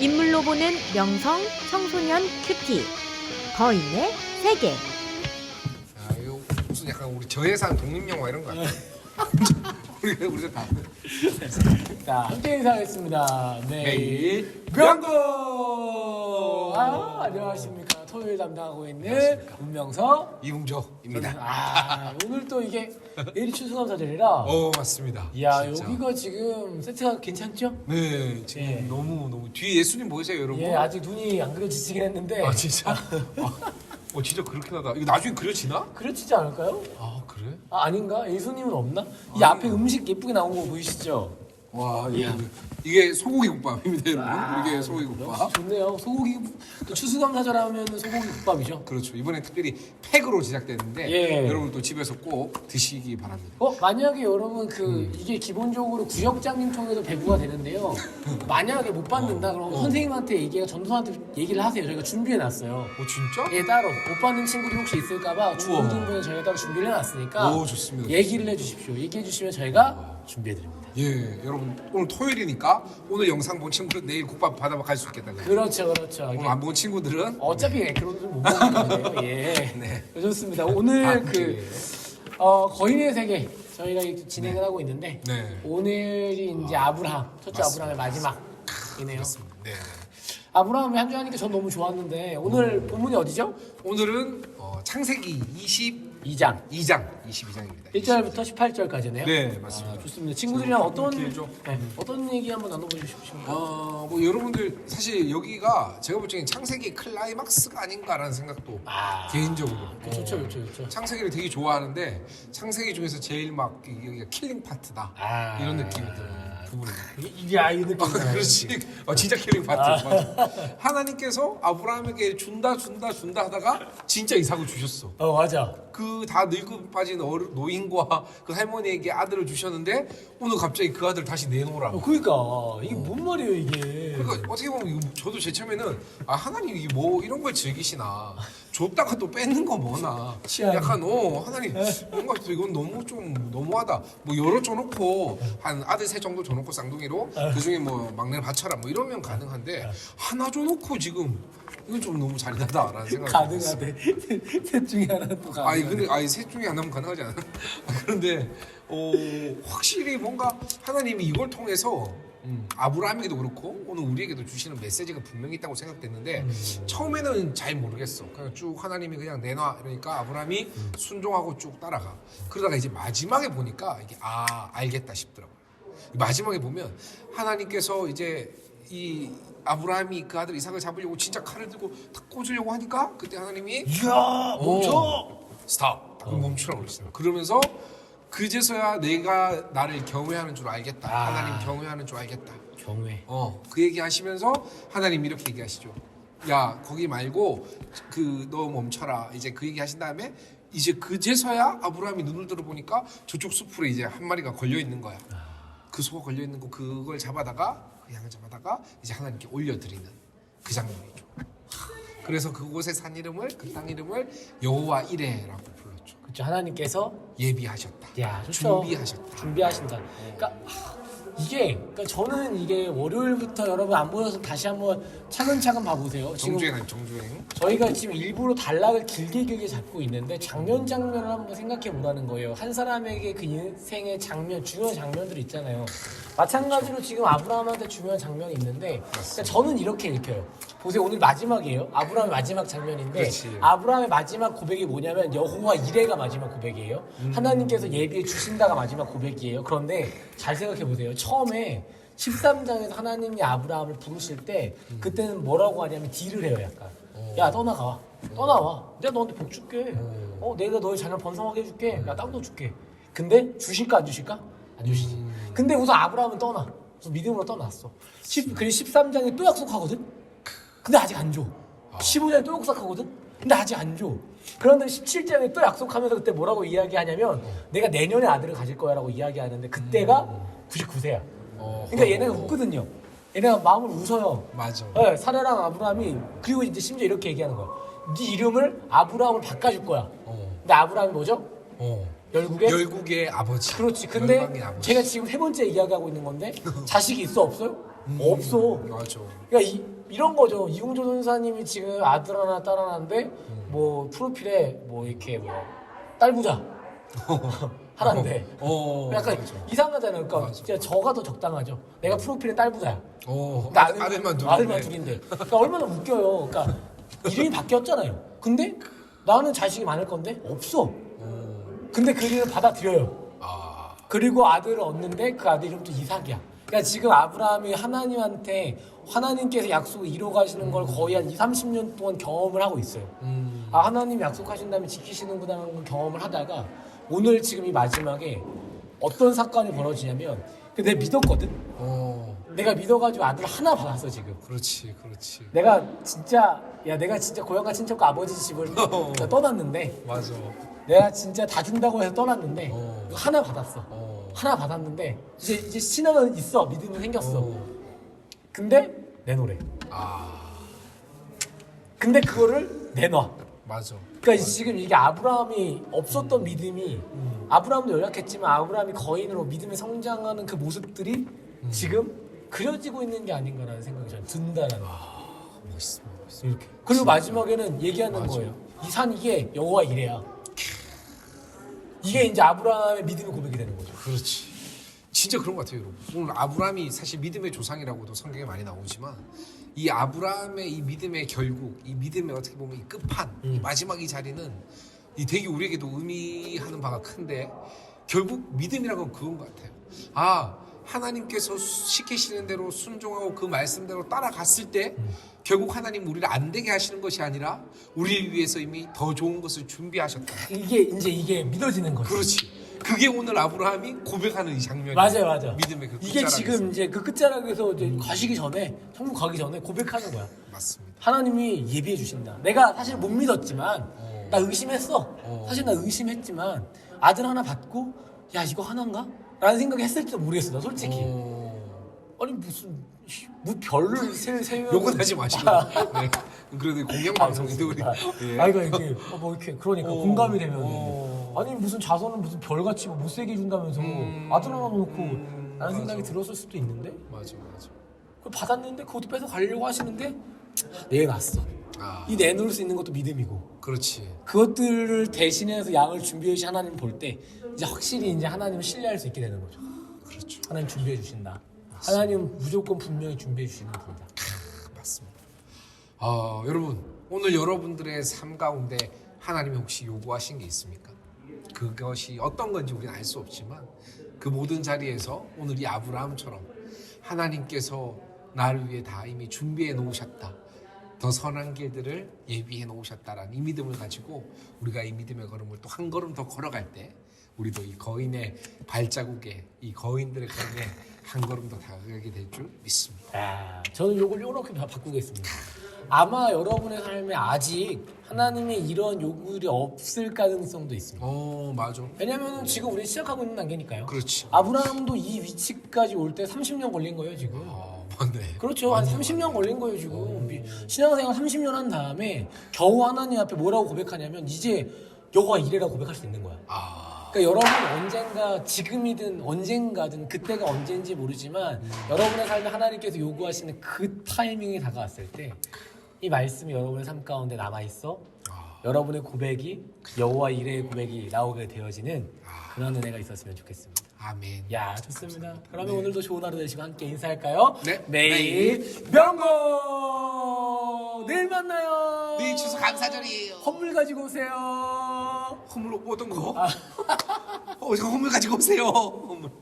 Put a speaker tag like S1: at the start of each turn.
S1: 인물로 보는 명성 청소년 큐티 거인의 세계
S2: 아 이거 무슨 약간 우리 저예산 독립영화 이런 거 같아. 우리가 우리가 다
S3: 자, 함께 인사하겠습니다.
S2: 매일
S3: 명고! 아, 안녕하십니까. 토요일 담당하고 있는 문명서.
S2: 이웅조입니다.
S3: 아, 오늘 또 이게 내일이 추수감사절이라.
S2: 어 맞습니다.
S3: 이야,
S2: 진짜.
S3: 여기가 지금 세트가 괜찮죠?
S2: 네 지금
S3: 예.
S2: 너무 너무 뒤에 예수님 보이세요 여러분?
S3: 예, 아직 눈이 안 그려지긴 했는데.
S2: 아 진짜? 아, 어 진짜 그렇게 나다. 이거 나중에 그려지나?
S3: 그려지지 않을까요?
S2: 아 그래?
S3: 아, 아닌가? 예수님은 없나? 이 앞에 음식 예쁘게 나온 거 보이시죠?
S2: 와 이게, 이게 소고기 국밥입니다 여러분.
S3: 아,
S2: 이게 소고기 국밥.
S3: 좋네요. 소고기, 또 추수감사절 하면 소고기 국밥이죠.
S2: 그렇죠. 이번에 특별히 팩으로 제작됐는데
S3: 예.
S2: 여러분 또 집에서 꼭 드시기 바랍니다.
S3: 어 만약에 여러분 그
S2: 음.
S3: 이게 기본적으로 구역장님 통해서 배부가 되는데요. 만약에 못 받는다 그럼 선생님한테 얘기가 전도사한테 얘기를 하세요. 저희가 준비해 놨어요.
S2: 어 진짜?
S3: 예 따로 못 받는 친구들 혹시 있을까봐 중고등부에 저희가 따로 준비를 해놨으니까
S2: 오, 좋습니다.
S3: 얘기를 해주십시오. 얘기해 주시면 저희가 준비해 드립니다.
S2: 예, 여러분 오늘 토요일이니까 오늘 영상 본 친구는 내일 국밥 받아 갈수 있겠다. 그죠?
S3: 그렇죠, 그렇죠.
S2: 오늘 안 본 친구들은
S3: 어차피 그런 못 먹는 거예요. 예.
S2: 네.
S3: 좋습니다. 오늘
S2: 아,
S3: 그
S2: 그래요?
S3: 어, 거인의 세계 저희가 이렇게 진행을 하고 있는데
S2: 네.
S3: 오늘이 이제 아브라함 첫째. 아브라함의 마지막이네요.
S2: 네.
S3: 아브라함이 한 주 하니까 전 너무 좋았는데 오늘 본문이 어디죠?
S2: 오늘은 어, 창세기 22장
S3: 2장
S2: 22장입니다.
S3: 1절부터 18절까지네요.
S2: 네, 맞습니다.
S3: 아, 좋습니다. 친구들이랑 어떤
S2: 길죠.
S3: 네, 어떤 얘기 한번 나눠보십시오.
S2: 어, 뭐 여러분들 사실 여기가 제가 볼 적엔 창세기 클라이막스가 아닌가라는 생각도
S3: 아.
S2: 개인적으로
S3: 좋죠, 좋죠, 좋죠.
S2: 창세기를 되게 좋아하는데 창세기 중에서 제일 막 여기가 킬링 파트다
S3: 아.
S2: 이런 느낌이 드는 부분입니다.
S3: 이게 아이 느낌.
S2: 아, 그렇지. 어, 진짜 킬링 파트. 맞아. 하나님께서 아브라함에게 준다 준다 준다 하다가 진짜 이삭을 주셨어.
S3: 어 맞아.
S2: 그 다 늙어 빠진 어르, 노인과 그 할머니에게 아들을 주셨는데 오늘 갑자기 그 아들 다시 내놓으라.
S3: 어, 그러니까 이게 뭔 말이에요 이게.
S2: 그러니까 어떻게 보면 이거 저도 제 처음에는 아 하나님 이게 뭐 이런 걸 즐기시나 줬다가 또 뺏는 거 뭐나
S3: 취향이.
S2: 약간 어 하나님 뭔가 또 이건 너무 좀 너무하다 뭐 여러 줘놓고 한 아들 셋 정도 줘놓고 쌍둥이로 그 중에 뭐 막내를 바쳐라 뭐 이러면 가능한데 하나 줘놓고 지금 이건 좀 너무 잔인하다라는 생각이 들었어요.
S3: 가능하대. 셋 중에 하나는 또 가능.
S2: 아니 근데 아니 셋 중에 하나면 가능하지 않아? 그런데 어 확실히 뭔가 하나님이 이걸 통해서 음, 아브라함에게도 그렇고 오늘 우리에게도 주시는 메시지가 분명히 있다고 생각됐는데 처음에는 잘 모르겠어. 그냥 쭉 하나님이 그냥 내놔 이러니까 아브라함이 순종하고 쭉 따라가. 그러다가 이제 마지막에 보니까 이게 아 알겠다 싶더라고요. 마지막에 보면 하나님께서 이제 이 아브라함이 그 아들 이삭을 잡으려고 진짜 칼을 들고 탁 꽂으려고 하니까 그때 하나님이
S3: 이야 멈춰.
S2: 스탑. 딱 멈추라고 그랬어요. 그러면서 그제서야 내가 나를 경외하는 줄 알겠다.
S3: 아.
S2: 하나님 경외하는 줄 알겠다.
S3: 경외.
S2: 어, 그 얘기 하시면서 하나님 이렇게 얘기하시죠. 야, 거기 말고 그 너 멈춰라. 이제 그 얘기 하신 다음에 이제 그제서야 아브라함이 눈을 들어 보니까 저쪽 숲으로 이제 한 마리가 걸려 있는 거야. 그 소가 걸려 있는 거 그걸 잡아다가 그 양을 잡아다가 이제 하나님께 올려드리는 그 장면이죠. 그래서 그곳의 산 이름을 그 땅 이름을 여호와 이레라고.
S3: 그렇죠. 하나님께서
S2: 예비하셨다.
S3: 야 좋죠.
S2: 준비하셨다.
S3: 준비하신다. 그러니까 하, 이게 그러니까 저는 이게 월요일부터 여러분 안 보여서 다시 한번 차근차근 봐보세요. 지금
S2: 정주행 아니 정주행.
S3: 저희가 지금 일부러 단락을 길게 길게 잡고 있는데 장면 장면을 한번 생각해 보라는 거예요. 한 사람에게 그 인생의 장면, 중요한 장면들이 있잖아요. 마찬가지로 지금 아브라함한테 중요한 장면이 있는데 그러니까 저는 이렇게 읽혀요. 보세요, 오늘 마지막이에요. 아브라함의 마지막 장면인데
S2: 그렇지.
S3: 아브라함의 마지막 고백이 뭐냐면 여호와 이레가 마지막 고백이에요. 하나님께서 예비해 주신다가 마지막 고백이에요. 그런데 잘 생각해 보세요. 처음에 13장에서 하나님이 아브라함을 부르실 때 그때는 뭐라고 하냐면 딜을 해요 약간. 야 떠나가. 떠나와. 내가 너한테 복 줄게. 어. 내가 너의 자녀 번성하게 해줄게. 야 땅도 줄게. 근데 주실까 안 주실까? 안 주시지. 근데 우선 아브라함은 떠나. 그래서 믿음으로 떠났어. 10, 그리고 13장에 또 약속하거든 근데 아직 안 줘 15장에 또 약속하거든 근데 아직 안 줘 그런데 17장에 또 약속하면서 그때 뭐라고 이야기하냐면 내가 내년에 아들을 가질 거야 라고 이야기하는데 그때가 99세야
S2: 어,
S3: 그러니까 얘네가 웃거든요. 얘네가 마음을 웃어요.
S2: 맞아.
S3: 네, 사례랑 아브라함이 그리고 이제 심지어 이렇게 얘기하는 거야. 네 이름을 아브라함을 바꿔줄 거야.
S2: 어.
S3: 근데 아브라함이 뭐죠?
S2: 어.
S3: 열국에?
S2: 열국의 아버지.
S3: 그렇지. 근데
S2: 열방의 아버지.
S3: 제가 지금 세 번째 이야기하고 있는 건데 자식이 있어 없어요? 없어.
S2: 맞아.
S3: 그러니까 이, 이런 거죠. 이용조 전사님이 지금 아들 하나 딸 하나인데 뭐 프로필에 뭐 이렇게 뭐 딸부자 하나인데
S2: 어.
S3: 약간
S2: 맞아.
S3: 이상하잖아요. 그러니까. 진짜 저가 더 적당하죠. 내가 프로필에 딸부자야.
S2: 어.
S3: 근데
S2: 아들, 아들만 둘.
S3: 아들만 둘인데. 그러니까 얼마나 웃겨요. 그러니까 이름이 바뀌었잖아요. 근데 나는 자식이 많을 건데 없어.
S2: 어.
S3: 근데 그 이름을 받아들여요.
S2: 아.
S3: 그리고 아들을 얻는데 그 아들 이름도 이삭이야. 그러니까 지금 아브라함이 하나님한테 하나님께서 약속을 이뤄 가시는 걸 거의 한 2, 30년 동안 경험을 하고 있어요.
S2: 음.
S3: 아 하나님 약속하신다면 지키시는구나 하는 걸 경험을 하다가 오늘 지금 이 마지막에 어떤 사건이 벌어지냐면 그 내가 믿었거든.
S2: 어.
S3: 내가 믿어가지고 아들 하나 받았어 지금.
S2: 그렇지, 그렇지.
S3: 내가 진짜 야 내가 진짜 고향과 친척과 아버지 집을 내가 떠났는데
S2: 맞아.
S3: 내가 진짜 다 준다고 해서 떠났는데
S2: 어.
S3: 하나 받았어.
S2: 어.
S3: 하나 받았는데 이제 이제 신앙은 있어 믿음은 생겼어.
S2: 어.
S3: 근데 내놓으래.
S2: 아.
S3: 근데 그거를 내놔.
S2: 맞아.
S3: 그러니까 지금 이게 아브라함이 없었던 믿음이 아브라함도 연약했지만 아브라함이 거인으로 믿음에 성장하는 그 모습들이 지금 그려지고 있는 게 아닌가라는 생각이 저는 든다라는 거.
S2: 멋있어. 멋있어.
S3: 이렇게. 그리고 마지막에는 얘기하는
S2: 맞아.
S3: 거예요. 이 산 이게 여호와 이래야. 이게 이제 아브라함의 믿음의 고백이 되는 거죠.
S2: 그렇지. 진짜 그런 것 같아요, 여러분. 오늘 아브라함이 사실 믿음의 조상이라고도 성경에 많이 나오지만 이 아브라함의 이 믿음의 결국, 이 믿음의 어떻게 보면 이 끝판, 이 마지막 이 자리는 이 되게 우리에게도 의미하는 바가 큰데 결국 믿음이란 건 그건 것 같아요. 아 하나님께서 시키시는 대로 순종하고 그 말씀대로 따라갔을 때 결국 하나님 우리를 안 되게 하시는 것이 아니라 우리를 위해서 이미 더 좋은 것을 준비하셨다.
S3: 이게 이제 이게 믿어지는 거죠.
S2: 그렇지. 그게 오늘 아브라함이 고백하는 이 장면이야.
S3: 맞아요, 맞아.
S2: 믿음의 그
S3: 이게. 지금 이제 그 끝자락에서 이제 가시기 전에 천국 가기 전에 고백하는 거야.
S2: 맞습니다.
S3: 하나님이 예비해 주신다. 내가 사실 못 믿었지만
S2: 어.
S3: 나 의심했어.
S2: 어.
S3: 사실 나 의심했지만 아들 하나 받고 야 이거 하나인가? 라는 생각이 했을지도 모르겠어. 나 솔직히.
S2: 어...
S3: 아니 무슨 씨, 뭐 별을 세 세면
S2: 욕은 하지 마시고. 네. 그래도 공영 방송인데 우리. 예.
S3: 아 이거 이게 어, 뭐 이렇게 그러니까
S2: 어.
S3: 공감이 되면
S2: 어.
S3: 아니 무슨 자손은 무슨 별같이 뭐 못세게 해준다면서
S2: 음.
S3: 아들 하나 놓고
S2: 음,
S3: 라는 생각이. 들었을 수도 있는데
S2: 맞아 맞아.
S3: 그걸 받았는데 그것도 뺏어 가려고 하시는데 내놨어
S2: 아
S3: 이 내놓을 수 있는 것도 믿음이고
S2: 그렇지.
S3: 그것들을 대신해서 양을 준비해 주신 하나님 볼 때 이제 확실히 이제 하나님을 신뢰할 수 있게 되는 거죠
S2: 그렇죠.
S3: 하나님 준비해 주신다 하나님은 무조건 분명히 준비해 주시는 분이다
S2: 맞습니다. 아 여러분 오늘 여러분들의 삶 가운데 하나님이 혹시 요구하신 게 있습니까? 그것이 어떤 건지 우리는 알 수 없지만 그 모든 자리에서 오늘 이 아브라함처럼 하나님께서 나를 위해 다 이미 준비해 놓으셨다. 더 선한 길들을 예비해 놓으셨다라는 이 믿음을 가지고 우리가 이 믿음의 걸음을 또 한 걸음 더 걸어갈 때 우리도 이 거인의 발자국에 이 거인들의 걸음에 한 걸음 더 다가가게 될 줄 믿습니다.
S3: 아, 저는 요걸 요렇게 바- 바꾸겠습니다. 아마 여러분의 삶에 아직 하나님의 이런 요구들이 없을 가능성도 있습니다.
S2: 어 맞아.
S3: 왜냐면 지금 우리 시작하고 있는 단계니까요.
S2: 그렇지.
S3: 아브라함도 이 위치까지 올 때 30년 걸린 거예요, 지금.
S2: 아 맞네.
S3: 그렇죠. 한 30년 걸린 거예요, 지금. 미- 신앙생활 30년 한 다음에 겨우 하나님 앞에 뭐라고 고백하냐면 이제 여호와 이래라고 고백할 수 있는 거야.
S2: 아
S3: 그러니까 여러분 언젠가 지금이든 언젠가든 그때가 언제인지 모르지만 여러분의 삶에 하나님께서 요구하시는 그 타이밍이 다가왔을 때 이 말씀이 여러분의 삶 가운데 남아 있어
S2: 아.
S3: 여러분의 고백이 여호와 이레의 고백이 나오게 되어지는
S2: 아.
S3: 그런 은혜가 있었으면 좋겠습니다.
S2: 아멘.
S3: 야 좋습니다. 그러면 오늘도 좋은 하루 되시고 함께 인사할까요?
S2: 네.
S3: 내일 명고 내일 만나요.
S2: 네 추수 감사절이에요.
S3: 선물 가지고 오세요.
S2: 허물 어떤 거? 어, 저 허물 가지고 오세요. 허물.